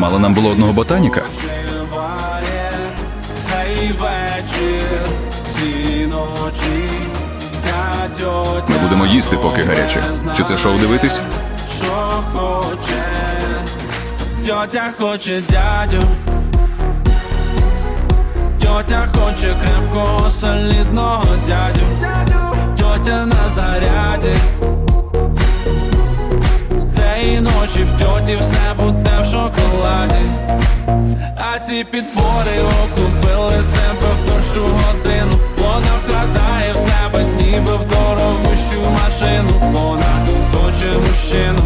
Мало нам було одного ботаніка. Цей вечір, ці ночі, ця тьотя Ми будемо їсти, поки гаряче. Чи це шоу дивитись? що хоче. Тьотя хоче дядю. Тьотя хоче крепкого солідного дядю. Тьотя на заряді. Ночі в тьоті все буде в шоколаді. А ці підбори окупили себе в першу годину. Вона вкладає в себе ніби в дорогущу машину. Вона хоче мужчину.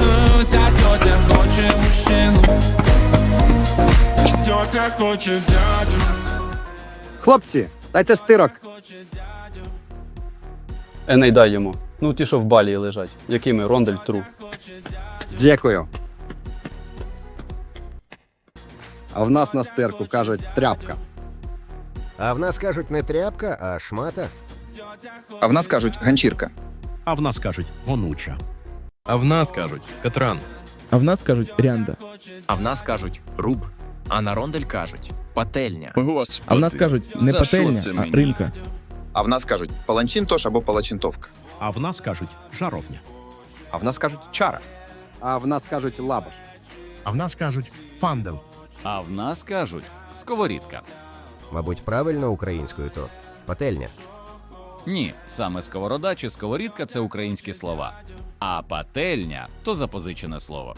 Е, Ця тьотя хоче мужчину. Тьотя хоче дядю. Хлопці, дайте стирок. Еней дай йому. Ну, ті, що в балі лежать. Якими рондель тру. Дякую. А в нас на стирку кажуть тряпка. А в нас кажуть не тряпка, а шмата. А в нас кажуть ганчірка. А в нас кажуть гонуча. А в нас кажуть Катран. А в нас кажуть рянда. А в нас кажуть руб, а на рондель кажуть пательня. Господи, А в нас кажуть не пательня, а ринка. А в нас кажуть паланчинтош або палачинтовка. А в нас кажуть жаровня. А в нас кажуть чара. А в нас кажуть лабаш. А в нас кажуть фандел. А в нас кажуть сковорідка. Мабуть, правильно українською то пательня. Ні, саме сковорода чи сковорідка це українські слова. А пательня то запозичене слово.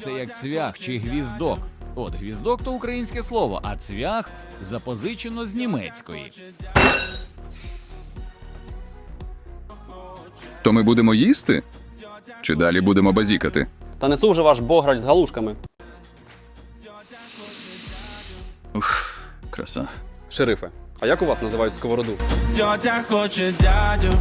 Це як цвях чи гвіздок. От гвіздок то українське слово, а цвях запозичено з німецької. То ми будемо їсти? Чи далі будемо базікати? Та несу вже ваш бограч з галушками. Ух, краса. Шерифе, а як у вас називають сковороду? Тьотя хоче дядю.